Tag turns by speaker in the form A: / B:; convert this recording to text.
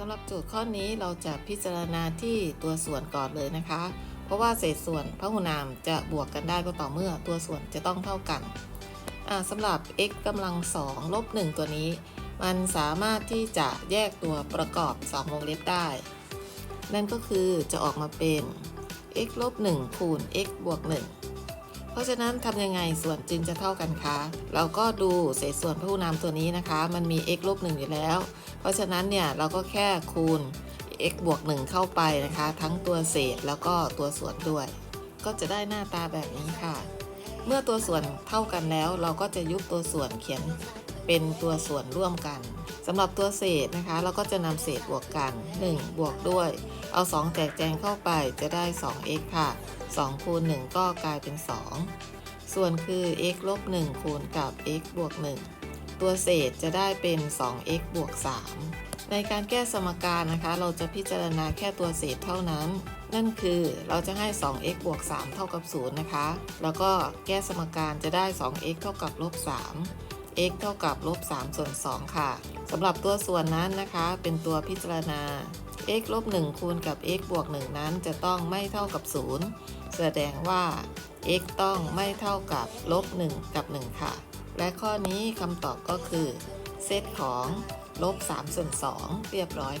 A: สำหรับโจทย์ข้อนี้เราจะพิจารณาที่ตัวส่วนก่อนเลยนะคะ เพราะว่าเศษส่วนพหุนามจะบวกกันได้ก็ต่อเมื่อตัวส่วนจะต้องเท่ากันสำหรับ x กำลัง2ลบ1ตัวนี้ มันสามารถที่จะแยกตัวประกอบ 2 วงเล็บได้ นั่นก็คือจะออกมาเป็น x ลบ1คูณ x บวก 1 เพราะฉะนั้นทำยังไงส่วนจึงจะเท่ากันคะ เราก็ดูเศษส่วนพหุนามตัวนี้นะคะ มันมี x ลบ1อยู่แล้ว ราะฉะนั้นเนี่ยเราก็แค่คูณ x บวก 1 เข้าไปนะคะ ทั้งตัวเศษแล้วก็ตัวส่วนด้วย ก็จะได้หน้าตาแบบนี้ค่ะ เมื่อตัวส่วนเท่ากันแล้ว เราก็จะยุบตัวส่วนเขียนเป็นตัวส่วนร่วมกันสำหรับตัวเศษนะคะ เราก็จะนำเศษบวกกัน 1 บวกด้วย เอา 2 แจกแจงเข้าไปจะได้ 2x ค่ะ 2 คูณ 1 ก็กลายเป็น 2 ส่วนคือ x ลบ 1 คูณกับ x บวก 1 ตัวเศษจะได้เป็น 2x บวก 3 ในการแก้สมการนะคะ เราจะพิจารณาแค่ตัวเศษเท่านั้น นั่นคือเราจะให้ 2x บวก 3 เท่ากับ 0 นะคะ แล้วก็แก้สมการจะได้ 2x เท่ากับลบ 3 x เท่ากับลบ 3 ส่วน 2 ค่ะสำหรับตัวส่วนนั้นนะคะ เป็นตัวพิจารณา x ลบ 1 คูณกับ x บวก 1 นั้นจะต้องไม่เท่ากับ 0 แสดงว่า x ต้องไม่เท่ากับลบ 1 กับ 1 ค่ะ และข้อนี้คำตอบก็คือ เซตของลบ3ส่วน2เรียบร้อย